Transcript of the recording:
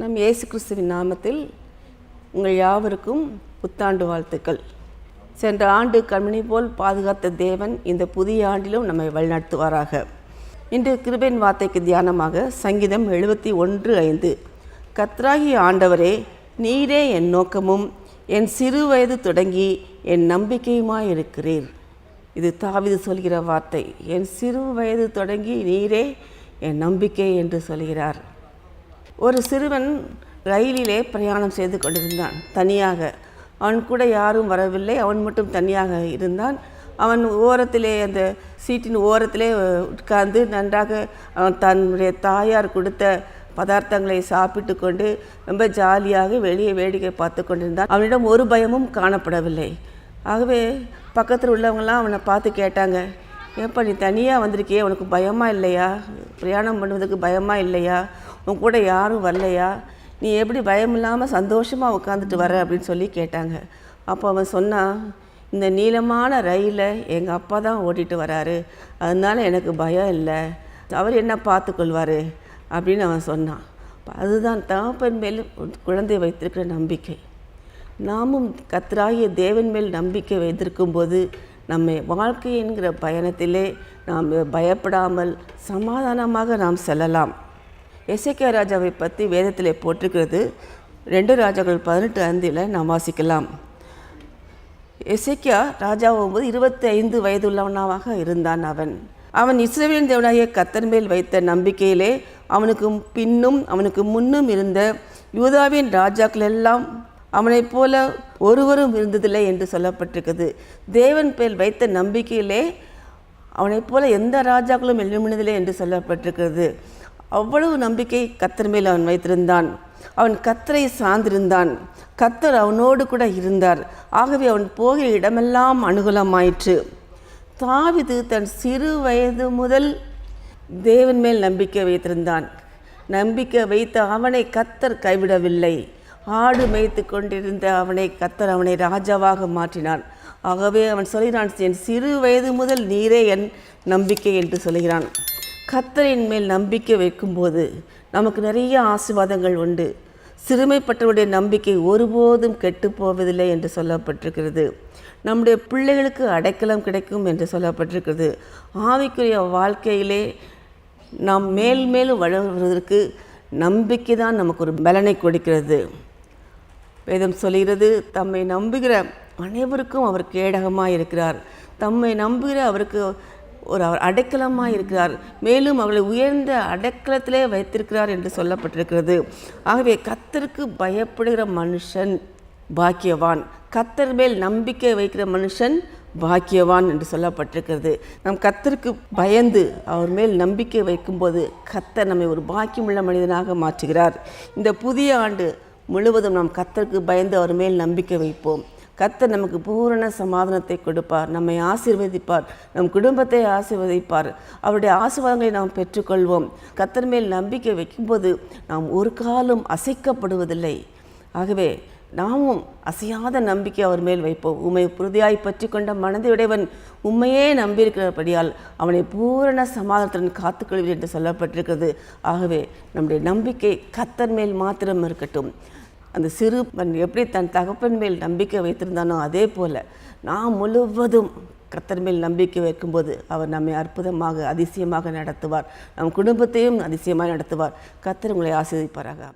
நம் இயேசு கிறிஸ்துவின் நாமத்தில் உங்கள் யாவருக்கும் புத்தாண்டு வாழ்த்துக்கள். சென்ற ஆண்டு கண்மணி போல் பாதுகாத்த தேவன் இந்த புதிய ஆண்டிலும் நம்மை வழிநடத்துவாராக. இன்று கிருபையின் வார்த்தைக்கு தியானமாக சங்கீதம் எழுபத்தி ஒன்று ஐந்து. கத்ராகி ஆண்டவரே நீரே என் நோக்கமும் என் சிறு வயது தொடங்கி என் நம்பிக்கையுமாய் இருக்கிறீர் இது தாவிது சொல்கிற வார்த்தை. என் சிறு வயது தொடங்கி நீரே என் நம்பிக்கை என்று சொல்கிறார். ஒரு சிறுவன் ரயிலிலே பிரயாணம் செய்து கொண்டிருந்தான். தனியாக. அவன் கூட யாரும் வரவில்லை. அவன் மட்டும் தனியாக இருந்தான். அவன் ஓரத்திலே அந்த சீட்டின் ஓரத்திலே உட்கார்ந்து நன்றாக அவன் தன்னுடைய தாயார் கொடுத்த பதார்த்தங்களை சாப்பிட்டு கொண்டு ரொம்ப ஜாலியாக வெளியே வேடிக்கை பார்த்து கொண்டிருந்தான். அவனிடம் ஒரு பயமும் காணப்படவில்லை. ஆகவே பக்கத்தில் உள்ளவங்களாம் அவனை பார்த்து கேட்டாங்க ஏப்பா நீ தனியாக வந்திருக்கியே? உனக்கு பயமா இல்லையா? பிரயாணம் பண்ணுவதற்கு பயமா இல்லையா? உன் கூட யாரும் வரலையா? நீ எப்படி பயம் இல்லாமல் சந்தோஷமாக உட்காந்துட்டு வர அப்படின்னு சொல்லி கேட்டாங்க. அப்போ அவன் சொன்னான் இந்த நீளமான ரயிலில் எங்கள் அப்பா தான் ஓட்டிகிட்டு வராரு. அதனால எனக்கு பயம் இல்லை. அவர் என்ன பார்த்துக்கொள்வார்? அப்படின்னு அவன் சொன்னான். அதுதான் தகப்பன் மேல் குழந்தை வைத்திருக்கிற நம்பிக்கை. நாமும் கத்தராகிய தேவன் மேல் நம்பிக்கை வைத்திருக்கும் போது நம்மை வாழ்க்கை என்கிற பயணத்திலே நாம் பயப்படாமல் சமாதானமாக நாம் செல்லலாம். எசேக்கியா ராஜாவை பற்றி வேதத்தில் போட்டிருக்கிறது. ரெண்டு ராஜாக்கள் பதினெட்டு ஐந்தில் நாம் வாசிக்கலாம். எசேக்கியா ராஜாவும்போது இருபத்தி ஐந்து வயதுள்ளவனாக இருந்தான் அவன். அவன் இஸ்ரேலின் தேவனாகிய கத்தன் மேல் வைத்த நம்பிக்கையிலே அவனுக்கு பின்னும் அவனுக்கு முன்னும் இருந்த யூதாவின் ராஜாக்கள் எல்லாம் அவனைப் போல ஒருவரும் இருந்ததில்லை என்று சொல்லப்பட்டிருக்கிறது. தேவன் பேர் வைத்த நம்பிக்கையிலே அவனைப் போல எந்த ராஜாக்களும் எழுமினதில்லை என்று சொல்லப்பட்டிருக்கிறது. அவ்வளவு நம்பிக்கை கத்தர் மேல் அவன் வைத்திருந்தான். அவன் கத்தரை சார்ந்திருந்தான். கத்தர் அவனோடு கூட இருந்தார். ஆகவே அவன் போகிற இடமெல்லாம் அனுகூலமாயிற்று. தாவிது தன் சிறு வயது முதல் தேவன் மேல் நம்பிக்கை வைத்திருந்தான். நம்பிக்கை வைத்த அவனை கத்தர் கைவிடவில்லை. ஆடு மேய்த்து கொண்டிருந்த அவனை கத்தர் அவனை ராஜாவாக மாற்றினான். ஆகவே அவன் சொல்கிறான் என் சிறு வயது முதல் நீரே என் நம்பிக்கை என்று சொல்கிறான். கத்தரின் மேல் நம்பிக்கை வைக்கும்போது நமக்கு நிறைய ஆசீர்வாதங்கள் உண்டு. சிறுமைப்பட்டவருடைய நம்பிக்கை ஒருபோதும் கெட்டு போவதில்லை என்று சொல்லப்பட்டிருக்கிறது. நம்முடைய பிள்ளைகளுக்கு அடைக்கலம் கிடைக்கும் என்று சொல்லப்பட்டிருக்கிறது. ஆவிக்குரிய வாழ்க்கையிலே நாம் மேல் மேலும் வளர்வதற்கு நம்பிக்கை தான் நமக்கு ஒரு பலனை கொடுக்கிறது. வேதம் சொல்கிறது தம்மை நம்புகிற அனைவருக்கும் அவர் கேடகமாக இருக்கிறார் தம்மை நம்புகிற அவருக்கு ஒரு அவர் அடைக்கலமாக இருக்கிறார். மேலும் அவர்களை உயர்ந்த அடைக்கலத்திலே வைத்திருக்கிறார் என்று சொல்லப்பட்டிருக்கிறது. ஆகவே கத்தருக்கு பயப்படுகிற மனுஷன் பாக்கியவான். கத்தர் மேல் நம்பிக்கை வைக்கிற மனுஷன் பாக்கியவான் என்று சொல்லப்பட்டிருக்கிறது. நம் கத்தருக்கு பயந்து அவர் மேல் நம்பிக்கை வைக்கும்போது கத்தர் நம்மை ஒரு பாக்கியமுள்ள மனிதனாக மாற்றுகிறார். இந்த புதிய ஆண்டு முழுவதும் நாம் கத்தருக்கு பயந்து அவர் மேல் நம்பிக்கை வைப்போம். கத்தர் நமக்கு பூரண சமாதானத்தை கொடுப்பார் நம்மை ஆசீர்வதிப்பார் நம் குடும்பத்தை ஆசீர்வதிப்பார். அவருடைய ஆசீர்வாதங்களை நாம் பெற்றுக்கொள்வோம். கத்தர் மேல் நம்பிக்கை வைக்கும்போது நாம் ஒரு காலம் அசைக்கப்படுவதில்லை. ஆகவே நாமும் அசையாத நம்பிக்கை அவர் மேல் வைப்போம். உண்மை உறுதியாய் பற்றி கொண்ட மனதையுடையவன் உண்மையே நம்பியிருக்கிறபடியால் அவனை பூரண சமாதானத்துடன் காத்துக்கொள்வீர் என்று சொல்லப்பட்டிருக்கிறது. ஆகவே நம்முடைய நம்பிக்கை கத்தர் மேல் மாத்திரம் இருக்கட்டும். அந்த சிறுவன் எப்படி தன் தகப்பன் மேல் நம்பிக்கை வைத்திருந்தானோ அதே போல் நாம் முழுவதும் கத்தர் மேல் நம்பிக்கை வைக்கும்போது அவர் நம்மை அற்புதமாக அதிசயமாக நடத்துவார். நம் குடும்பத்தையும் அதிசயமாக நடத்துவார். கத்தர் உங்களை ஆசிரியப்பாராக